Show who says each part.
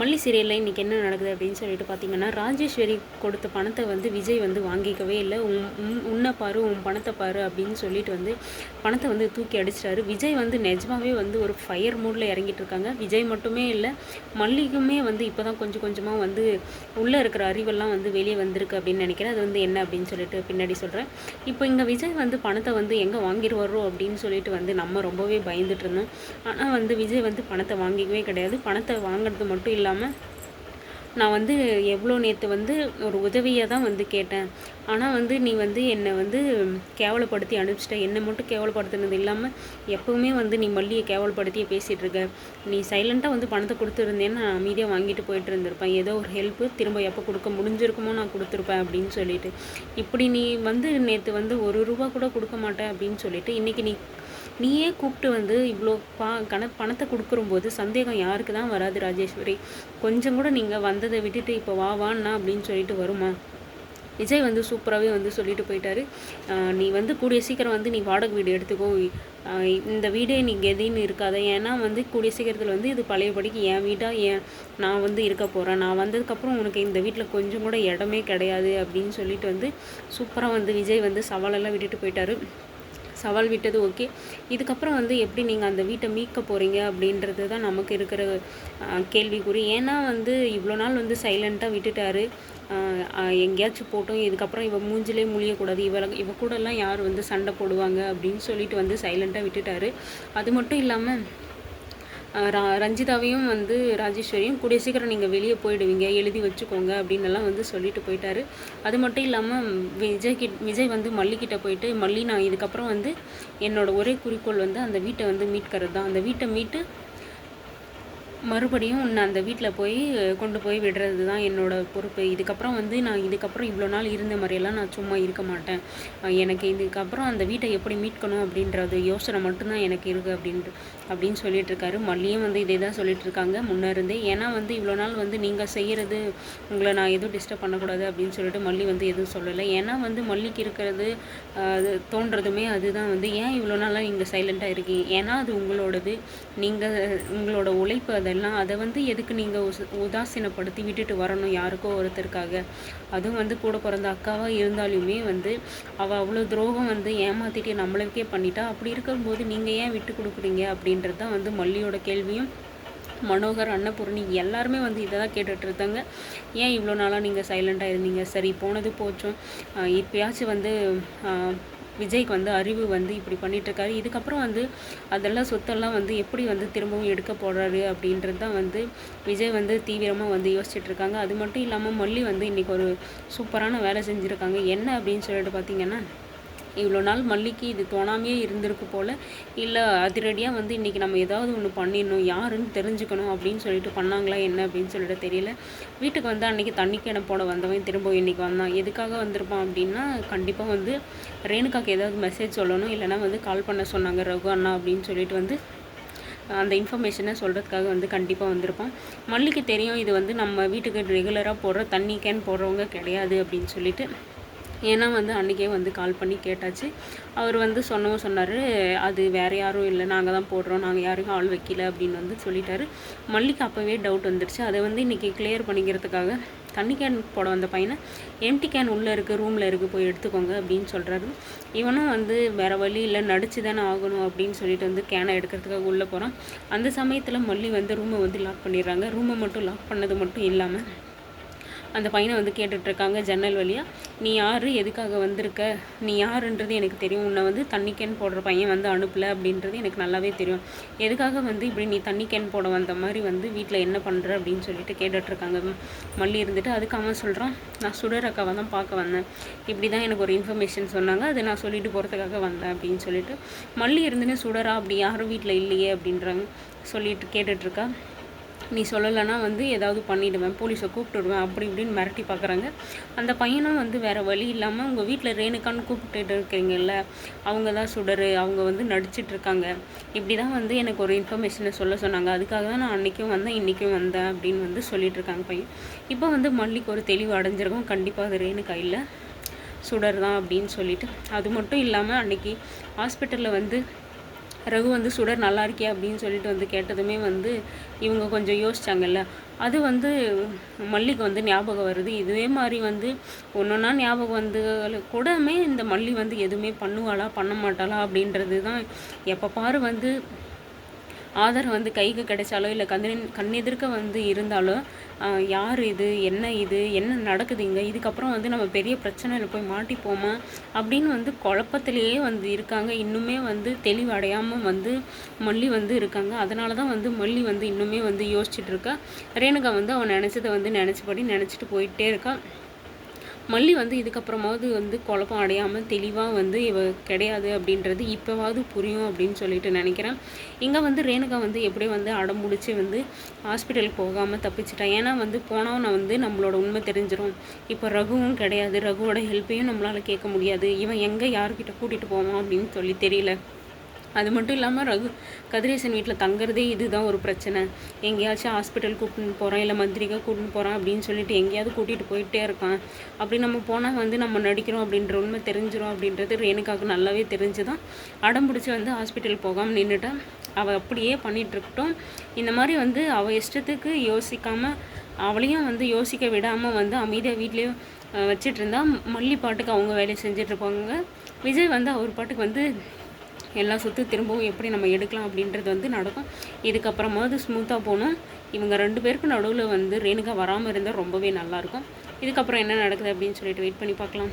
Speaker 1: மல்லி சீரியலில் இன்றைக்கி என்ன நடக்குது அப்படின்னு சொல்லிட்டு பார்த்தீங்கன்னா ராஜேஸ்வரி கொடுத்த பணத்தை வந்து விஜய் வந்து வாங்கிக்கவே இல்லை. உன் உன்னை பாரு உன் பணத்தை பாரு அப்படின்னு சொல்லிட்டு வந்து பணத்தை வந்து தூக்கி அடிச்சிட்டாரு. விஜய் வந்து நிஜமாவே வந்து ஒரு ஃபயர் மூடில் இறங்கிட்டு இருக்காங்க. விஜய் மட்டுமே இல்லை மல்லிக்குமே வந்து இப்போ தான் கொஞ்சம் கொஞ்சமாக வந்து உள்ளே இருக்கிற அறிவெல்லாம் வந்து வெளியே வந்திருக்கு அப்படின்னு நினைக்கிறேன். அது வந்து என்ன அப்படின்னு சொல்லிட்டு பின்னாடி சொல்கிறேன் இப்போ இங்கே விஜய் வந்து பணத்தை வந்து எங்கே வாங்கிடுவாரோ அப்படின்னு சொல்லிட்டு வந்து நம்ம ரொம்பவே பயந்துட்டு இருந்தோம். ஆனால் வந்து விஜய் வந்து பணத்தை வாங்கிக்கவே கிடையாது. பணத்தை வாங்குறது மட்டும் இல்லை இல்லாமல் நான் வந்து எவ்வளோ நேற்று வந்து ஒரு உதவியை தான் வந்து கேட்டேன். ஆனால் வந்து நீ வந்து என்னை வந்து கேவலப்படுத்தி அனுப்பிச்சிட்ட. என்னை மட்டும் கேவலப்படுத்தினது இல்லாமல் எப்போவுமே வந்து நீ மல்லியை கேவலப்படுத்தியே பேசிகிட்டு இருக்க. நீ சைலண்ட்டாக வந்து பணத்தை கொடுத்துருந்தேன்னு நான் அமைதியாக வாங்கிட்டு போயிட்டு இருந்திருப்பேன். ஏதோ ஒரு ஹெல்ப்பு திரும்ப எப்போ கொடுக்க முடிஞ்சிருக்குமோ நான் கொடுத்துருப்பேன் அப்படின்னு சொல்லிட்டு. இப்படி நீ வந்து நேற்று வந்து ஒரு ரூபா கூட கொடுக்க மாட்டேன் அப்படின்னு சொல்லிட்டு இன்றைக்கி நீ நீயே கூப்பிட்டு வந்து இவ்வளோ பா கண பணத்தை கொடுக்குறம்போது சந்தேகம் யாருக்கு தான் வராது ராஜேஸ்வரி. கொஞ்சம் கூட நீங்கள் வந்ததை விட்டுட்டு இப்போ வா வான்னா அப்படின்னு சொல்லிட்டு வருமா? விஜய் வந்து சூப்பராகவே வந்து சொல்லிட்டு போயிட்டாரு. நீ வந்து கூடிய சீக்கிரம் வந்து நீ வாடகை வீடு எடுத்துக்கோ. இந்த வீடே நீ கெதின்னு இருக்காத. ஏன்னா வந்து கூடிய சீக்கிரத்தில் வந்து இது பழையபடிக்கு என் வீடாக என் நான் வந்து இருக்க போகிறேன் நான் வந்ததுக்கப்புறம் உனக்கு இந்த வீட்டில் கொஞ்சம் கூட இடமே கிடையாது அப்படின்னு சொல்லிட்டு வந்து சூப்பராக வந்து விஜய் வந்து சவாலெல்லாம் விட்டுட்டு போயிட்டாரு. சவால் விட்டது ஓகே. இதுக்கப்புறம் வந்து எப்படி நீங்கள் அந்த வீட்டை மீட்க போகிறீங்க அப்படின்றது தான் நமக்கு இருக்கிற கேள்விக்குறி. ஏன்னா வந்து இவ்வளோ நாள் வந்து சைலண்ட்டாக விட்டுட்டாரு. எங்கேயாச்சும் போட்டோம். இதுக்கப்புறம் இவ மூஞ்சிலே முழியக்கூடாது. இவ இவ கூடலாம் யார் வந்து சண்டை போடுவாங்க அப்படின்னு சொல்லிட்டு வந்து சைலண்ட்டாக விட்டுட்டாரு. அது மட்டும் இல்லாமல் ரஞ்சிதாவையும் வந்து ராஜேஸ்வரியும் கூடிய சீக்கிரம் நீங்கள் வெளியே போயிடுவீங்க எழுதி வச்சுக்கோங்க அப்படின்னு எல்லாம் வந்து சொல்லிட்டு போயிட்டாரு. அது மட்டும் இல்லாமல் விஜய் கிட் விஜய் வந்து மல்லிக்கிட்ட போயிட்டு மல்லி நான் இதுக்கப்புறம் வந்து என்னோட ஒரே குறிக்கோள் வந்து அந்த வீட்டை வந்து மீட்கிறது தான் அந்த வீட்டை மீட்டு மறுபடியும் நான் அந்த வீட்டில் போய் கொண்டு போய் விடுறது தான் என்னோட பொறுப்பு. இதுக்கப்புறம் வந்து நான் இதுக்கப்புறம் இவ்வளோ நாள் இருந்த மாதிரியெல்லாம் நான் சும்மா இருக்க மாட்டேன். எனக்கு இதுக்கப்புறம் அந்த வீட்டை எப்படி மீட்கணும் அப்படின்றது யோசனை மட்டும்தான் எனக்கு இருக்குது அப்படின்ட்டு அப்படின்னு சொல்லிட்டு மல்லியும் வந்து இதே தான் சொல்லிகிட்ருக்காங்க முன்னே இருந்தே. ஏன்னா வந்து இவ்வளோ நாள் வந்து நீங்கள் செய்கிறது உங்களை நான் எதுவும் டிஸ்டர்ப் பண்ணக்கூடாது அப்படின்னு சொல்லிட்டு மல்லி வந்து எதுவும் சொல்லலை. ஏன்னா வந்து மல்லிக்கு இருக்கிறது அது தோன்றதுமே அதுதான் வந்து ஏன் இவ்வளோ நாளாக நீங்கள் சைலண்ட்டாக இருக்கீங்க? ஏன்னா அது உங்களோடது. நீங்கள் உங்களோட உழைப்பு அதெல்லாம் அதை வந்து எதுக்கு நீங்கள் உதாசீனப்படுத்தி விட்டுட்டு வரணும் யாருக்கோ ஒருத்தருக்காக? அதுவும் வந்து கூட பிறந்த அக்காவாக இருந்தாலுமே வந்து அவள் அவ்வளோ துரோகம் வந்து ஏமாற்றிட்டு நம்மளுக்கே பண்ணிட்டா அப்படி இருக்கும்போது நீங்கள் ஏன் விட்டு கொடுக்குறீங்க அப்படின்றது தான் வந்து மல்லியோட கேள்வியும். மனோகர் அன்னபூர்ணி எல்லாருமே வந்து இதை தான் கேட்டுட்ருந்தாங்க ஏன் இவ்வளோ நாளாக நீங்கள் சைலண்ட்டாக இருந்தீங்க? சரி போனது போச்சோம். இப்போயாச்சும் வந்து விஜய்க்கு வந்து அறிவு வந்து இப்படி பண்ணிகிட்ருக்காரு இதுக்கப்புறம் வந்து அதெல்லாம் சொத்தெல்லாம் வந்து எப்படி வந்து திரும்பவும் எடுக்க போடுறாரு அப்படின்றது தான் வந்து விஜய் வந்து தீவிரமாக வந்து யோசிச்சுட்ருக்காங்க. அது மட்டும் இல்லாமல் மல்லி வந்து இன்றைக்கி ஒரு சூப்பரான வேலை செஞ்சுருக்காங்க. என்ன அப்படின்னு சொல்லிட்டு பார்த்தீங்கன்னா இவ்வளோ நாள் மல்லிக்கு இது தோணாமையே இருந்திருக்கு போல். இல்லை அதிரடியாக வந்து இன்றைக்கி நம்ம ஏதாவது ஒன்று பண்ணிடணும். யாருன்னு தெரிஞ்சுக்கணும் அப்படின்னு சொல்லிட்டு பண்ணாங்களா என்ன அப்படின்னு சொல்லிட்டு தெரியல. வீட்டுக்கு வந்து அன்றைக்கி தண்ணி கிணம் போட வந்தவன் திரும்ப இன்றைக்கி வந்தான். எதுக்காக வந்திருப்பான் அப்படின்னா கண்டிப்பாக வந்து ரேணுக்காக்கு ஏதாவது மெசேஜ் சொல்லணும். இல்லைன்னா வந்து கால் பண்ண சொன்னாங்க ரகு அண்ணா அப்படின்னு சொல்லிட்டு வந்து அந்த இன்ஃபர்மேஷனை சொல்கிறதுக்காக வந்து கண்டிப்பாக வந்திருப்பான். மல்லிக்கு தெரியும் இது வந்து நம்ம வீட்டுக்கு ரெகுலராக போடுற தண்ணி கேன் போடுறவங்க கிடையாது அப்படின்னு சொல்லிட்டு. ஏன்னா வந்து அன்றைக்கே வந்து கால் பண்ணி கேட்டாச்சு. அவர் வந்து சொன்னவும் சொன்னார் அது வேறு யாரும் இல்லை நாங்கள் தான் போடுறோம் நாங்கள் யாருக்கும் ஆள் வைக்கல அப்படின்னு வந்து சொல்லிட்டாரு. மல்லிக்கு அப்போவே டவுட் வந்துடுச்சு அதை வந்து இன்றைக்கி கிளியர் பண்ணிக்கிறதுக்காக தண்ணி கேன் போட வந்த பையனை எம்டி கேன் உள்ளே இருக்குது ரூமில் இருக்குது போய் எடுத்துக்கோங்க அப்படின்னு சொல்கிறாரு இவனும் வந்து வேறு வழி இல்லை நடிச்சு தானே ஆகணும் அப்படின்னு சொல்லிட்டு வந்து கேனை எடுக்கிறதுக்காக உள்ளே போகிறான் அந்த சமயத்தில் மல்லி வந்து ரூமை வந்து லாக் பண்ணிடுறாங்க. ரூமை மட்டும் லாக் பண்ணது மட்டும் இல்லாமல் அந்த பையனை வந்து கேட்டுட்ருக்காங்க ஜன்னல் வழியாக நீ யார்? எதுக்காக வந்திருக்க? நீ யாருன்றது எனக்கு தெரியும். உன்னை வந்து தண்ணி கேன் போடுற பையன் வந்து அனுப்பல அப்படின்றது எனக்கு நல்லாவே தெரியும். எதுக்காக வந்து இப்படி நீ தண்ணி கேன் போட வந்த மாதிரி வந்து வீட்டில் என்ன பண்ணுற அப்படின்னு சொல்லிட்டு கேட்டுட்ருக்காங்க. மல்லி இருந்துட்டு அதுக்கு அவன் சொல்கிறான் நான் சுடர் அக்காவை தான் பார்க்க வந்தேன். இப்படி தான் எனக்கு ஒரு இன்ஃபர்மேஷன் சொன்னாங்க. அதை நான் சொல்லிட்டு போகிறதுக்காக வந்தேன் அப்படின்னு சொல்லிட்டு மல்லி இருந்துன்னு சுடரா? அப்படி யாரும் வீட்டில் இல்லையே அப்படின்றாங்க. சொல்லிட்டு கேட்டுட்ருக்கா. நீ சொல்லலைன்னா வந்து ஏதாவது பண்ணிவிடுவேன் போலீஸை கூப்பிட்டுடுவேன் அப்படி இப்படின்னு மிரட்டி பார்க்குறாங்க. அந்த பையனும் வந்து வேறு வழி இல்லாமல் உங்கள் வீட்டில் ரேணுக்கான்னு கூப்பிட்டுட்டு இருக்கீங்கல்ல அவங்க தான் சுடரு அவங்க வந்து நடிச்சிட்டு இருக்காங்க. இப்படி தான் வந்து எனக்கு ஒரு இன்ஃபர்மேஷனை சொல்ல சொன்னாங்க. அதுக்காக தான் நான் அன்றைக்கும் வந்தேன் இன்றைக்கும் வந்தேன் அப்படின்னு வந்து சொல்லிட்டு இருக்காங்க பையன். இப்போ வந்து மல்லிக்கு ஒரு தெளிவு அடைஞ்சிருக்கும். கண்டிப்பாக அது ரேணுக்கா இல்லை சுடர் தான் அப்படின்னு சொல்லிட்டு. அது மட்டும் இல்லாமல் அன்றைக்கி ஹாஸ்பிட்டலில் வந்து ரகு வந்து சுடர் நல்லா இருக்கே அப்படின்னு சொல்லிட்டு வந்து கேட்டதுமே வந்து இவங்க கொஞ்சம் யோசிச்சாங்கல்ல. அது வந்து மல்லிக்கு வந்து ஞாபகம் வருது. இதுவே மாதிரி வந்து ஒன்று ஒன்றா ஞாபகம் வந்து கூடமே இந்த மல்லி வந்து எதுவுமே பண்ணுவாளா பண்ண மாட்டாளா அப்படின்றது தான் எப்போ பாரு வந்து ஆதார் வந்து கைக்கு கிடைச்சாலோ இல்லை கண்ணின் கண்ணெதிர்க்க வந்து இருந்தாலோ யார் இது? என்ன இது? என்ன நடக்குது இங்கே இதுக்கப்புறம் வந்து நம்ம பெரிய பிரச்சனையில் போய் மாட்டிப்போமா? அப்படின்னு வந்து குழப்பத்திலேயே வந்து இருக்காங்க. இன்னுமே வந்து தெளிவடையாமல் வந்து மல்லி வந்து இருக்காங்க. அதனால தான் வந்து மல்லி வந்து இன்னுமே வந்து யோசிச்சுட்டு இருக்கா. ரேணுகா வந்து அவன் நினச்சதை வந்து நினச்சபடி நினச்சிட்டு போயிட்டே இருக்கான் மல்லி வந்து இதுக்கப்புறமாவது வந்து குழப்பம் அடையாமல் தெளிவாக வந்து இவ கிடையாது அப்படின்றது இப்போவாவது புரியும் அப்படின்னு சொல்லிட்டு நினைக்கிறேன். இங்கே வந்து ரேணுகா வந்து எப்படியும் வந்து அடம் முடிச்சு வந்து ஹாஸ்பிட்டலுக்கு போகாமல் தப்பிச்சிட்டேன் ஏன்னா வந்து போனவனை வந்து நம்மளோட உண்மை தெரிஞ்சிடும் இப்போ ரகுவும் கிடையாது. ரகுவோட ஹெல்ப்பையும் நம்மளால் கேட்க முடியாது. இவன் எங்கே யார்கிட்ட கூட்டிகிட்டு போவான் அப்படின்னு சொல்லி தெரியல. அது மட்டும் இல்லாமல் ரகு கதிரேசன் வீட்டில் தங்குறதே இதுதான் ஒரு பிரச்சனை. எங்கேயாச்சும் ஹாஸ்பிட்டல் கூப்பிட்டு போகிறோம் இல்லை மந்திரிக்காக கூட்டின்னு போகிறோம் அப்படின்னு சொல்லிட்டு எங்கேயாவது கூட்டிகிட்டு போயிட்டே இருக்கான். அப்படி நம்ம போனால் வந்து நம்ம நடிக்கிறோம் அப்படின்ற உண்மை தெரிஞ்சிடும் அப்படின்றது ரேணுக்காவுக்கு நல்லாவே தெரிஞ்சு தான் அடம் பிடிச்சி வந்து ஹாஸ்பிட்டல் போகாமல் நின்றுட்டா அவள் அப்படியே பண்ணிகிட்ருக்கட்டும் இந்த மாதிரி வந்து அவள் இஷ்டத்துக்கு யோசிக்காமல் அவளையும் வந்து யோசிக்க விடாமல் வந்து அமைதியாக வீட்லேயும் வச்சிட்டு மல்லி பாட்டுக்கு அவங்க வேலையை செஞ்சிட்ருப்பாங்க விஜய் வந்து அவர் பாட்டுக்கு வந்து எல்லா சொத்து திரும்பவும் எப்படி நம்ம எடுக்கலாம் அப்படின்றது வந்து நடக்கும். இதுக்கப்புறமாவது ஸ்மூத்தாக போகணும் இவங்க ரெண்டு பேருக்கு நடுவில் வந்து ரேணுகா வராமல் இருந்தால் ரொம்பவே நல்லாயிருக்கும் இதுக்கப்புறம் என்ன நடக்குது அப்படின்னு சொல்லிட்டு வெயிட் பண்ணி பார்க்கலாம்.